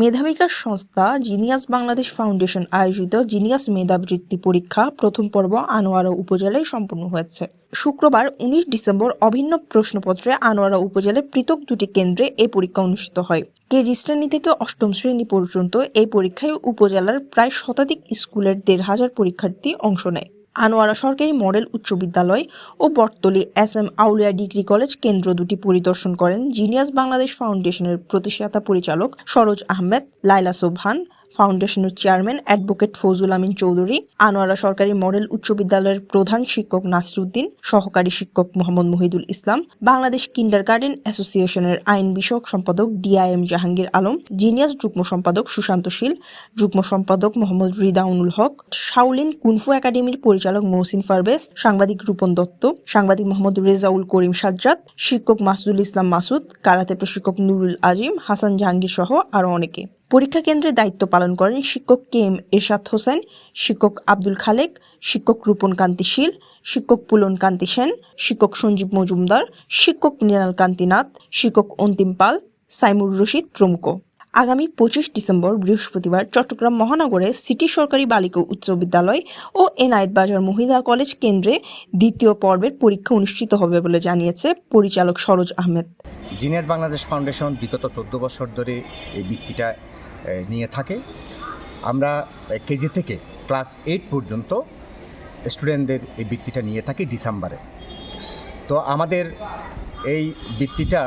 মেধাবিকাশ সংস্থা genius Bangladesh foundation আয়োজিত genius মেধাবৃত্তি পরীক্ষা প্রথম পর্ব আনোয়ারা উপজেলায় সম্পন্ন হয়েছে। শুক্রবার উনিশ ডিসেম্বর অভিন্ন প্রশ্নপত্রে আনোয়ারা উপজেলার পৃথক দুটি কেন্দ্রে এই পরীক্ষা অনুষ্ঠিত হয়। কেজি শ্রেণি থেকে অষ্টম শ্রেণি পর্যন্ত এই পরীক্ষায় উপজেলার প্রায় শতাধিক স্কুলের দেড় হাজার পরীক্ষার্থী অংশ নেয়। আনোয়ারা সরকারি মডেল উচ্চ বিদ্যালয় ও Battali S M Auliya degree college কেন্দ্র দুটি পরিদর্শন করেন জিনিয়াস বাংলাদেশ ফাউন্ডেশনের প্রতিষ্ঠাতা পরিচালক সরোজ আহমেদ লাইলা সোবহান ফাউন্ডেশনের চেয়ারম্যান অ্যাডভোকেট ফৌজুল আমিন চৌধুরী, আনোয়ারা সরকারি মডেল উচ্চ বিদ্যালয়ের প্রধান শিক্ষক নাসিরুদ্দিন, সহকারী শিক্ষক মোহাম্মদ মহিদুল ইসলাম, বাংলাদেশ কিন্ডার গার্ডেন অ্যাসোসিয়েশনের আইন বিষয়ক সম্পাদক ডিআইএম জাহাঙ্গীর আলম, জিনিয়াস যুগ্ম সম্পাদক সুশান্ত শীল, যুগ্ম সম্পাদক মোহাম্মদ রিদাউনুল হক শাউলিন কুনফু একাডেমির পরিচালক মহসিন ফারবেজ, সাংবাদিক রূপন দত্ত, সাংবাদিক মোহাম্মদ রেজাউল করিম সাজ্জাদ, শিক্ষক মাসুদুল ইসলাম মাসুদ, কারাতে প্রশিক্ষক নুরুল আজিম, হাসান জাহাঙ্গীর সহ আরও অনেকে। পরীক্ষা কেন্দ্রে দায়িত্ব পালন করেন শিক্ষক কে এম এরশাদ হোসেন, শিক্ষক আব্দুল খালেক, শিক্ষক রূপন কান্তি শীল, শিক্ষক পুলন কান্তি সেন, শিক্ষক সঞ্জীব মজুমদার, শিক্ষক মৃণাল কান্তি নাথ, শিক্ষক অন্তিম পাল, সাইমুর রশিদ প্রমুখ। আগামী পঁচিশ ডিসেম্বর বৃহস্পতিবার চট্টগ্রাম মহানগরে সিটি সরকারি বালিকা উচ্চ বিদ্যালয় ও এনায়েত বাজার মহিলা কলেজ কেন্দ্রে দ্বিতীয় পর্বের পরীক্ষা অনুষ্ঠিত হবে বলে জানিয়েছে পরিচালক সরোজ আহমেদ। জিনিয়াস বাংলাদেশ ফাউন্ডেশন বিগত চোদ্দ বছর ধরে এই বৃত্তিটা নিয়ে থাকে। আমরা কেজি থেকে ক্লাস এইট পর্যন্ত স্টুডেন্টদের এই বৃত্তিটা নিয়ে থাকি ডিসেম্বরে। তো আমাদের এই বৃত্তিটা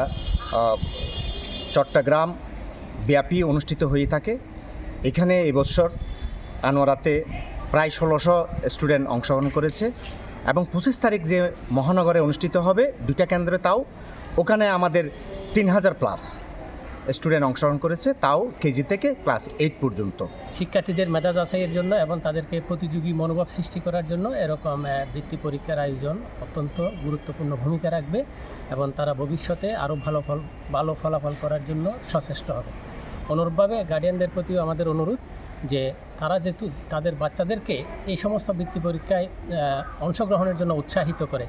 চট্টগ্রাম ব্যাপী অনুষ্ঠিত হয়ে থাকে। এখানে এবছর আনোয়ারাতে প্রায় ষোলোশো স্টুডেন্ট অংশগ্রহণ করেছে এবং পঁচিশ তারিখ যে মহানগরে অনুষ্ঠিত হবে দুইটা কেন্দ্রে তাও, ওখানে আমাদের তিন হাজার প্লাস স্টুডেন্ট অংশগ্রহণ করেছে, তাও কেজি থেকে ক্লাস এইট পর্যন্ত। শিক্ষার্থীদের মেধা যাচাইয়ের জন্য এবং তাদেরকে প্রতিযোগী মনোভাব সৃষ্টি করার জন্য এরকম বৃত্তি পরীক্ষার আয়োজন অত্যন্ত গুরুত্বপূর্ণ ভূমিকা রাখবে এবং তারা ভবিষ্যতে আরও ভালো ফল, ভালো ফলাফল করার জন্য সচেষ্ট হবে। অনুরূপভাবে গার্ডিয়ানদের প্রতিও আমাদের অনুরোধ যে তারা যেহেতু তাদের বাচ্চাদেরকে এই সমস্ত বৃত্তি পরীক্ষায় অংশগ্রহণের জন্য উৎসাহিত করে।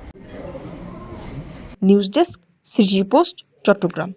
News desk city post Chattogram